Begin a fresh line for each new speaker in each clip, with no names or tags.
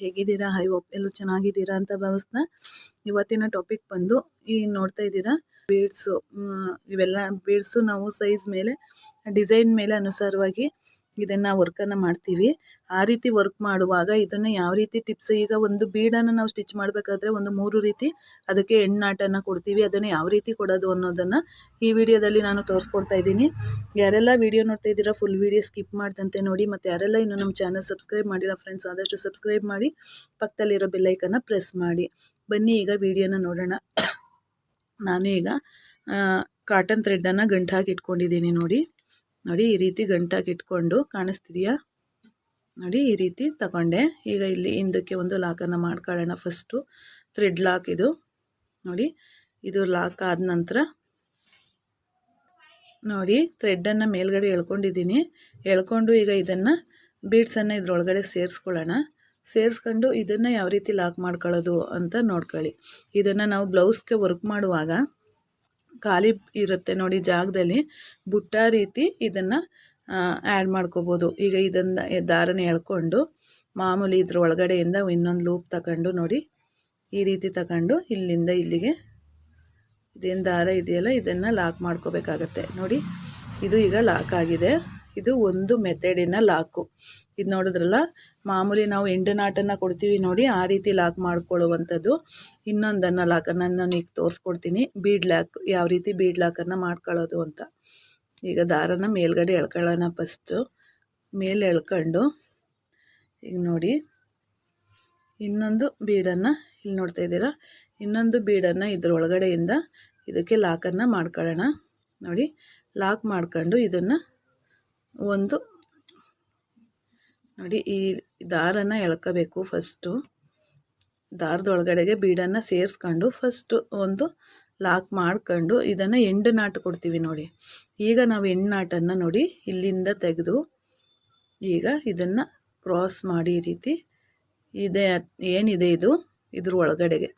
ಹೇಗಿದ್ದೀರಾ? I hope ಎಲ್ಲೂ ಚೆನ್ನಾಗಿದ್ದೀರಾ ಅಂತ ಭಾವಿಸ್ತಾ ಇವತ್ತಿನ ಟಾಪಿಕ್ ಬಂದು ಈ ನೋಡ್ತಾ ಇದ್ದೀರಾ? ಬೀಡ್ಸು ಇವೆಲ್ಲ ಬೀಡ್ಸು ನಾವು ಸೈಜ್ ಮೇಲೆ ಡಿಸೈನ್ ಮೇಲೆ ಅನುಸಾರವಾಗಿ ಇದನ್ನು ವರ್ಕನ್ನು ಮಾಡ್ತೀವಿ. ಆ ರೀತಿ ವರ್ಕ್ ಮಾಡುವಾಗ ಇದನ್ನು ಯಾವ ರೀತಿ ಟಿಪ್ಸ್ ಈಗ ಒಂದು ಬೀಡನ್ನು ನಾವು ಸ್ಟಿಚ್ ಮಾಡಬೇಕಾದ್ರೆ ಒಂದು ಮೂರು ರೀತಿ ಅದಕ್ಕೆ ಎಣ್ಣಾಟನ್ನು ಕೊಡ್ತೀವಿ. ಅದನ್ನು ಯಾವ ರೀತಿ ಕೊಡೋದು ಅನ್ನೋದನ್ನು ಈ ವಿಡಿಯೋದಲ್ಲಿ ನಾನು ತೋರಿಸ್ಕೊಡ್ತಾ ಇದ್ದೀನಿ. ಯಾರೆಲ್ಲ ವಿಡಿಯೋ ನೋಡ್ತಾ ಇದ್ದೀರಾ ಫುಲ್ ವಿಡಿಯೋ ಸ್ಕಿಪ್ ಮಾಡ್ದಂತೆ ನೋಡಿ. ಮತ್ತು ಯಾರೆಲ್ಲ ಇನ್ನು ನಮ್ಮ ಚಾನಲ್ ಸಬ್ಸ್ಕ್ರೈಬ್ ಮಾಡಿರೋ ಫ್ರೆಂಡ್ಸ್ ಆದಷ್ಟು ಸಬ್ಸ್ಕ್ರೈಬ್ ಮಾಡಿ. ಪಕ್ಕದಲ್ಲಿರೋ ಬೆಲ್ಲೈಕನ್ನು ಪ್ರೆಸ್ ಮಾಡಿ. ಬನ್ನಿ, ಈಗ ವಿಡಿಯೋನ ನೋಡೋಣ. ನಾನು ಈಗ ಕಾಟನ್ ಥ್ರೆಡ್ಡನ್ನು ಹಾಕಿ ಇಟ್ಕೊಂಡಿದ್ದೀನಿ ನೋಡಿ. ನೋಡಿ ಈ ರೀತಿ ಗಂಟಾಗಿ ಇಟ್ಕೊಂಡು ಕಾಣಿಸ್ತಿದೆಯಾ? ನೋಡಿ ಈ ರೀತಿ ತಗೊಂಡೆ. ಈಗ ಇಲ್ಲಿ ಹಿಂದಕ್ಕೆ ಒಂದು ಲಾಕನ್ನು ಮಾಡ್ಕೊಳ್ಳೋಣ ಫಸ್ಟು ಥ್ರೆಡ್ ಲಾಕ್ ಇದು. ನೋಡಿ, ಇದು ಲಾಕ್ ಆದ ನಂತರ ನೋಡಿ ಥ್ರೆಡ್ಡನ್ನು ಮೇಲ್ಗಡೆ ಎಳ್ಕೊಂಡಿದ್ದೀನಿ. ಎಳ್ಕೊಂಡು ಈಗ ಇದನ್ನು ಬೀಡ್ಸನ್ನು ಇದರೊಳಗಡೆ ಸೇರಿಸ್ಕೊಳ್ಳೋಣ. ಸೇರಿಸ್ಕೊಂಡು ಇದನ್ನು ಯಾವ ರೀತಿ ಲಾಕ್ ಮಾಡ್ಕೊಳ್ಳೋದು ಅಂತ ನೋಡ್ಕೊಳ್ಳಿ. ಇದನ್ನು ನಾವು ಬ್ಲೌಸ್ಗೆ ವರ್ಕ್ ಮಾಡುವಾಗ ಖಾಲಿ ಇರುತ್ತೆ ನೋಡಿ ಜಾಗದಲ್ಲಿ. ಬುಟ್ಟ ರೀತಿ ಇದನ್ನು ಆ್ಯಡ್ ಮಾಡ್ಕೋಬೋದು. ಈಗ ಇದನ್ನು ದಾರನ ಎಳ್ಕೊಂಡು ಮಾಮೂಲಿ ಇದ್ರ ಒಳಗಡೆಯಿಂದ ಇನ್ನೊಂದು ಲೂಪ್ ತಗೊಂಡು ನೋಡಿ, ಈ ರೀತಿ ತಗೊಂಡು ಇಲ್ಲಿಂದ ಇಲ್ಲಿಗೆ ಇದೇನು ದಾರ ಇದೆಯಲ್ಲ, ಇದನ್ನು ಲಾಕ್ ಮಾಡ್ಕೋಬೇಕಾಗತ್ತೆ. ನೋಡಿ, ಇದು ಈಗ ಲಾಕ್ ಆಗಿದೆ. ಇದು ಒಂದು ಮೆಥಡಿನ ಲಾಕು ಇದು ನೋಡಿದ್ರಲ್ಲ, ಮಾಮೂಲಿ ನಾವು ಎಂಡು ನಾಟನ್ನು ಕೊಡ್ತೀವಿ ನೋಡಿ, ಆ ರೀತಿ ಲಾಕ್ ಮಾಡ್ಕೊಳ್ಳುವಂಥದ್ದು. ಇನ್ನೊಂದನ್ನು ಲಾಕನ್ನು ನಾನು ಈಗ ತೋರಿಸ್ಕೊಡ್ತೀನಿ. ಬೀಡ್ ಲಾಕ್, ಯಾವ ರೀತಿ ಬೀಡ್ ಲಾಕನ್ನು ಮಾಡ್ಕೊಳ್ಳೋದು ಅಂತ. ಈಗ ದಾರನ ಮೇಲ್ಗಡೆ ಎಳ್ಕೊಳ್ಳೋಣ ಫಸ್ಟು ಮೇಲೆ ಎಳ್ಕೊಂಡು, ಈಗ ನೋಡಿ. ಇನ್ನೊಂದು ಬೀಡನ್ನು ಇಲ್ಲಿ ನೋಡ್ತಾ ಇದ್ದೀರಾ? ಇನ್ನೊಂದು ಬೀಡನ್ನು ಇದ್ರ ಒಳಗಡೆಯಿಂದ ಇದಕ್ಕೆ ಲಾಕನ್ನು ಮಾಡ್ಕೊಳ್ಳೋಣ. ನೋಡಿ, ಲಾಕ್ ಮಾಡ್ಕೊಂಡು ಇದನ್ನು ಒಂದು, ನೋಡಿ, ಈ ದಾರನ ಎಳ್ಕೋಬೇಕು ಫಸ್ಟು ದಾರದೊಳಗಡೆಗೆ ಬೀಡನ್ನು ಸೇರಿಸ್ಕೊಂಡು ಫಸ್ಟು ಒಂದು ಲಾಕ್ ಮಾಡ್ಕೊಂಡು ಇದನ್ನು ಎಂಡು ನಾಟು ಕೊಡ್ತೀವಿ ನೋಡಿ. ಈಗ ನಾವು ಎಂಡು ನಾಟನ್ನು ನೋಡಿ ಇಲ್ಲಿಂದ ತೆಗೆದು ಈಗ ಇದನ್ನು ಕ್ರಾಸ್ ಮಾಡಿ ಈ ರೀತಿ ಇದೆ ಏನಿದೆ ಇದು? ಇದ್ರ ಒಳಗಡೆಗೆ.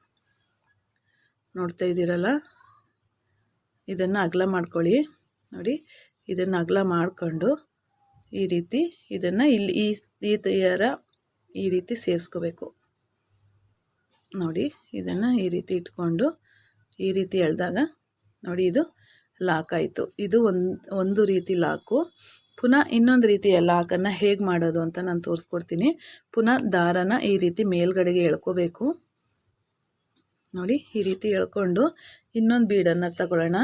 ನೋಡ್ತಾ ಇದ್ದೀರಲ್ಲ? ಇದನ್ನು ಅಗಲ ಮಾಡ್ಕೊಳ್ಳಿ. ನೋಡಿ, ಇದನ್ನು ಅಗಲ ಮಾಡಿಕೊಂಡು ಈ ರೀತಿ ಇದನ್ನು ಇಲ್ಲಿ ಈ ಈ ತಯಾರ ಈ ರೀತಿ ಸೇರಿಸ್ಕೋಬೇಕು. ನೋಡಿ, ಇದನ್ನು ಈ ರೀತಿ ಇಟ್ಕೊಂಡು, ಈ ರೀತಿ ಎಳೆದಾಗ ನೋಡಿ ಇದು ಲಾಕ್ ಆಯಿತು. ಇದು ಒಂದು ಒಂದು ರೀತಿ ಲಾಕು. ಪುನಃ ಇನ್ನೊಂದು ರೀತಿಯ ಲಾಕನ್ನು ಹೇಗೆ ಮಾಡೋದು ಅಂತ ನಾನು ತೋರಿಸ್ಕೊಡ್ತೀನಿ. ಪುನಃ ದಾರನ ಈ ರೀತಿ ಮೇಲ್ಗಡೆಗೆ ಎಳ್ಕೋಬೇಕು. ನೋಡಿ, ಈ ರೀತಿ ಎಳ್ಕೊಂಡು ಇನ್ನೊಂದು ಬೀಡನ್ನು ತಗೊಳ್ಳೋಣ.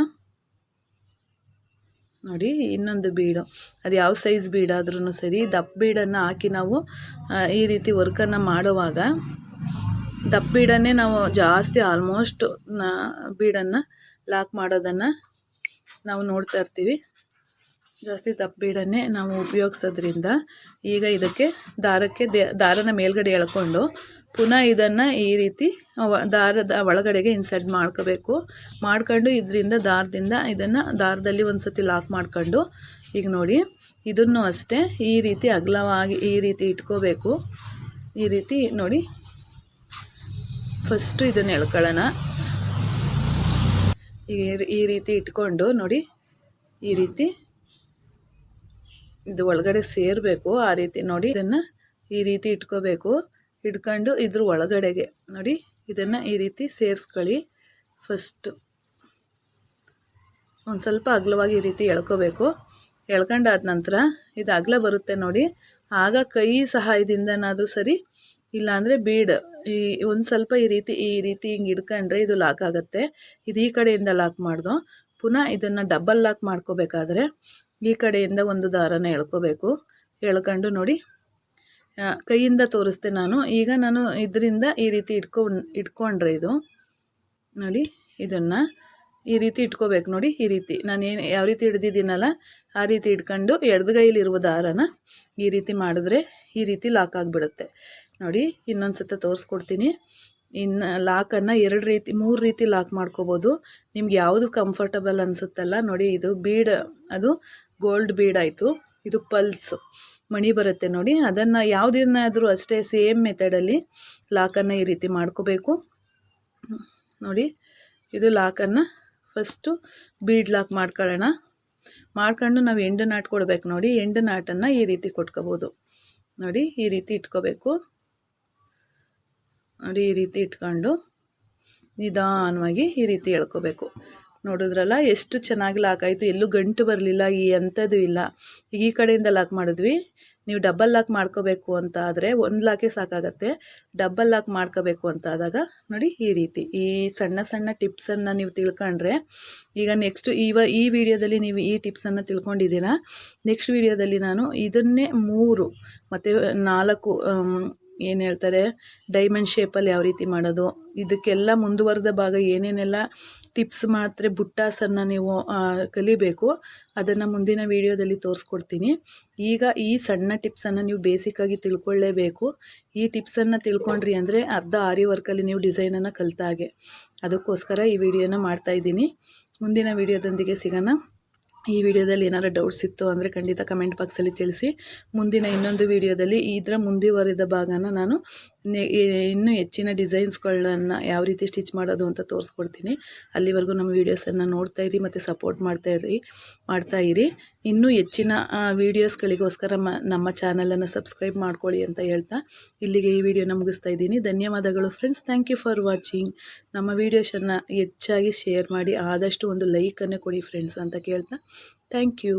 ನೋಡಿ, ಇನ್ನೊಂದು ಬೀಡು. ಅದು ಯಾವ ಸೈಜ್ ಬೀಡಾದ್ರೂ ಸರಿ, ದಪ್ಪ ಬೀಡನ್ನು ಹಾಕಿ ನಾವು ಈ ರೀತಿ ವರ್ಕನ್ನು ಮಾಡುವಾಗ ದಪ್ಪ ಬೀಡನ್ನೇ ನಾವು ಜಾಸ್ತಿ ಆಲ್ಮೋಸ್ಟ್ ಬೀಡನ್ನು ಲಾಕ್ ಮಾಡೋದನ್ನು ನಾವು ನೋಡ್ತಾ ಇರ್ತೀವಿ. ಜಾಸ್ತಿ ದಪ್ಪ ಬೀಡನ್ನೇ ನಾವು ಉಪಯೋಗಿಸೋದ್ರಿಂದ ಈಗ ಇದಕ್ಕೆ ದಾರಕ್ಕೆ ದಾರನ ಮೇಲ್ಗಡೆ ಎಳ್ಕೊಂಡು ಪುನಃ ಇದನ್ನು ಈ ರೀತಿ ದಾರದ ಒಳಗಡೆಗೆ ಇನ್ಸರ್ಟ್ ಮಾಡ್ಕೋಬೇಕು. ಮಾಡ್ಕೊಂಡು ಇದರಿಂದ ದಾರದಿಂದ ಇದನ್ನು ದಾರದಲ್ಲಿ ಒಂದು ಸತಿ ಲಾಕ್ ಮಾಡ್ಕೊಂಡು ಈಗ ನೋಡಿ, ಇದನ್ನು ಅಷ್ಟೇ ಈ ರೀತಿ ಅಗಲವಾಗಿ ಈ ರೀತಿ ಇಟ್ಕೋಬೇಕು. ಈ ರೀತಿ ನೋಡಿ ಫಸ್ಟು ಇದನ್ನು ಎಳ್ಕೊಳ್ಳೋಣ. ಈ ರೀತಿ ಇಟ್ಕೊಂಡು ನೋಡಿ, ಈ ರೀತಿ ಇದು ಒಳಗಡೆ ಸೇರಬೇಕು. ಆ ರೀತಿ ನೋಡಿ ಇದನ್ನು ಈ ರೀತಿ ಇಟ್ಕೋಬೇಕು. ಇಟ್ಕೊಂಡು ಇದ್ರ ಒಳಗಡೆಗೆ ನೋಡಿ ಇದನ್ನು ಈ ರೀತಿ ಸೇರಿಸ್ಕೊಳ್ಳಿ. ಫಸ್ಟು ಒಂದು ಸ್ವಲ್ಪ ಅಗಲವಾಗಿ ಈ ರೀತಿ ಎಳ್ಕೋಬೇಕು. ಎಳ್ಕೊಂಡಾದ ನಂತರ ಇದು ಅಗಲ ಬರುತ್ತೆ ನೋಡಿ. ಆಗ ಕೈ ಸಹಾಯದಿಂದನಾದರೂ ಸರಿ ಇಲ್ಲಾಂದರೆ ಬೀಡ್. ಈ ಒಂದು ಸ್ವಲ್ಪ ಈ ರೀತಿ ಈ ರೀತಿ ಹಿಂಗೆ ಹಿಡ್ಕೊಂಡ್ರೆ ಇದು ಲಾಕ್ ಆಗುತ್ತೆ. ಇದು ಈ ಕಡೆಯಿಂದ ಲಾಕ್ ಮಾಡಿದೋ. ಪುನಃ ಇದನ್ನು ಡಬಲ್ ಲಾಕ್ ಮಾಡ್ಕೋಬೇಕಾದ್ರೆ ಈ ಕಡೆಯಿಂದ ಒಂದು ದಾರನ ಎಳ್ಕೋಬೇಕು. ಎಳ್ಕೊಂಡು ನೋಡಿ ಕೈಯಿಂದ ತೋರಿಸ್ತೆ ನಾನು. ಈಗ ನಾನು ಇದರಿಂದ ಈ ರೀತಿ ಇಟ್ಕೊಂಡು ಇಟ್ಕೊಂಡ್ರೆ ಇದು. ನೋಡಿ, ಇದನ್ನು ಈ ರೀತಿ ಇಟ್ಕೋಬೇಕು. ನೋಡಿ, ಈ ರೀತಿ. ನಾನು ಏನು, ಯಾವ ರೀತಿ ಹಿಡ್ದಿದ್ದೀನಲ್ಲ, ಆ ರೀತಿ ಇಟ್ಕೊಂಡು ಎಡಗೈಲಿರುವ ದಾರನ ಈ ರೀತಿ ಮಾಡಿದ್ರೆ ಈ ರೀತಿ ಲಾಕ್ ಆಗಿಬಿಡುತ್ತೆ. ನೋಡಿ, ಇನ್ನೊಂದು ಸತ ತೋರಿಸ್ಕೊಡ್ತೀನಿ. ಇನ್ನು ಲಾಕನ್ನು ಎರಡು ರೀತಿ, ಮೂರು ರೀತಿ ಲಾಕ್ ಮಾಡ್ಕೋಬೋದು. ನಿಮ್ಗೆ ಯಾವುದು ಕಂಫರ್ಟಬಲ್ ಅನಿಸುತ್ತಲ್ಲ, ನೋಡಿ ಇದು ಬೀಡ್, ಅದು ಗೋಲ್ಡ್ ಬೀಡ್ ಆಯಿತು. ಇದು ಪಲ್ಸ್ ಮಣಿ ಬರುತ್ತೆ ನೋಡಿ. ಅದನ್ನು ಯಾವುದನ್ನಾದರೂ ಅಷ್ಟೇ ಸೇಮ್ ಮೆಥಡಲ್ಲಿ ಲಾಕನ್ನು ಈ ರೀತಿ ಮಾಡ್ಕೋಬೇಕು. ನೋಡಿ, ಇದು ಲಾಕನ್ನು ಫಸ್ಟು ಬೀಡ್ ಲಾಕ್ ಮಾಡ್ಕೊಳ್ಳೋಣ. ಮಾಡ್ಕೊಂಡು ನಾವು ಎಂಡು ನಾಟ್ ಕೊಡ್ಬೇಕು ನೋಡಿ. ಎಂಡು ನಾಟನ್ನು ಈ ರೀತಿ ಕೊಟ್ಕೋಬೋದು. ನೋಡಿ, ಈ ರೀತಿ ಇಟ್ಕೋಬೇಕು. ನೋಡಿ ಈ ರೀತಿ ಇಟ್ಕೊಂಡು ನಿಧಾನವಾಗಿ ಈ ರೀತಿ ಎಳ್ಕೋಬೇಕು. ನೋಡಿದ್ರಲ್ಲ ಎಷ್ಟು ಚೆನ್ನಾಗಿ ಲಾಕ್ ಆಯಿತು. ಎಲ್ಲೂ ಗಂಟು ಬರಲಿಲ್ಲ, ಈ ಅಂಥದ್ದು ಇಲ್ಲ. ಈ ಕಡೆಯಿಂದ ಲಾಕ್ ಮಾಡಿದ್ವಿ. ನೀವು ಡಬಲ್ ಲಾಕ್ ಮಾಡ್ಕೋಬೇಕು ಅಂತ ಆದರೆ ಒಂದು ಲಾಕೆ ಸಾಕಾಗತ್ತೆ. ಡಬಲ್ ಲಾಕ್ ಮಾಡ್ಕೋಬೇಕು ಅಂತ ಆದಾಗ ನೋಡಿ ಈ ರೀತಿ. ಈ ಸಣ್ಣ ಸಣ್ಣ ಟಿಪ್ಸನ್ನು ನೀವು ತಿಳ್ಕೊಂಡ್ರೆ ಈಗ ನೆಕ್ಸ್ಟು ಇವ ಈ ವಿಡಿಯೋದಲ್ಲಿ ನೀವು ಈ ಟಿಪ್ಸನ್ನು ತಿಳ್ಕೊಂಡಿದ್ದೀರಾ? ನೆಕ್ಸ್ಟ್ ವಿಡಿಯೋದಲ್ಲಿ ನಾನು ಇದನ್ನೇ ಮೂರು ಮತ್ತು ನಾಲ್ಕು ಏನು ಹೇಳ್ತಾರೆ ಡೈಮಂಡ್ ಶೇಪಲ್ಲಿ ಯಾವ ರೀತಿ ಮಾಡೋದು, ಇದಕ್ಕೆಲ್ಲ ಮುಂದುವರೆದ ಭಾಗ ಏನೇನೆಲ್ಲ ಟಿಪ್ಸ್ ಮಾತ್ರ, ಬುಟ್ಟಾಸನ್ನು ನೀವು ಕಲಿಬೇಕು. ಅದನ್ನು ಮುಂದಿನ ವಿಡಿಯೋದಲ್ಲಿ ತೋರಿಸ್ಕೊಡ್ತೀನಿ. ಈಗ ಈ ಸಣ್ಣ ಟಿಪ್ಸನ್ನು ನೀವು ಬೇಸಿಕ್ಕಾಗಿ ತಿಳ್ಕೊಳ್ಳೇಬೇಕು. ಈ ಟಿಪ್ಸನ್ನು ತಿಳ್ಕೊಂಡ್ರಿ ಅಂದರೆ ಅರ್ಧ ಆರಿ ವರ್ಕಲ್ಲಿ ನೀವು ಡಿಸೈನನ್ನು ಕಲಿತ ಹಾಗೆ. ಅದಕ್ಕೋಸ್ಕರ ಈ ವಿಡಿಯೋನ ಮಾಡ್ತಾಯಿದ್ದೀನಿ ಮುಂದಿನ ವಿಡಿಯೋದೊಂದಿಗೆ ಸಿಗೋಣ. ಈ ವಿಡಿಯೋದಲ್ಲಿ ಏನಾದ್ರು ಡೌಟ್ಸ್ ಇತ್ತು ಅಂದರೆ ಖಂಡಿತ ಕಮೆಂಟ್ ಬಾಕ್ಸಲ್ಲಿ ತಿಳಿಸಿ. ಮುಂದಿನ ಇನ್ನೊಂದು ವಿಡಿಯೋದಲ್ಲಿ ಇದರ ಮುಂದುವರೆದ ಭಾಗನ ನಾನು ಇನ್ನೂ ಹೆಚ್ಚಿನ ಡಿಸೈನ್ಸ್ಗಳನ್ನು ಯಾವ ರೀತಿ ಸ್ಟಿಚ್ ಮಾಡೋದು ಅಂತ ತೋರಿಸ್ಕೊಡ್ತೀನಿ. ಅಲ್ಲಿವರೆಗೂ ನಮ್ಮ ವೀಡಿಯೋಸನ್ನು ನೋಡ್ತಾ ಇರಿ ಮತ್ತು ಸಪೋರ್ಟ್ ಮಾಡ್ತಾ ಇರಿ ಮಾಡ್ತಾ ಇರಿ. ಇನ್ನೂ ಹೆಚ್ಚಿನ ವೀಡಿಯೋಸ್ಗಳಿಗೋಸ್ಕರ ಮ, ನಮ್ಮ ಚಾನಲನ್ನು ಸಬ್ಸ್ಕ್ರೈಬ್ ಮಾಡ್ಕೊಳ್ಳಿ ಅಂತ ಹೇಳ್ತಾ ಇಲ್ಲಿಗೆ ಈ ವಿಡಿಯೋನ ಮುಗಿಸ್ತಾ ಇದ್ದೀನಿ. ಧನ್ಯವಾದಗಳು friends. Thank you for watching ನಮ್ಮ ವೀಡಿಯೋಸನ್ನು ಹೆಚ್ಚಾಗಿ ಶೇರ್ ಮಾಡಿ, ಆದಷ್ಟು ಒಂದು ಲೈಕನ್ನು ಕೊಡಿ ಫ್ರೆಂಡ್ಸ್ ಅಂತ ಕೇಳ್ತಾ. Thank you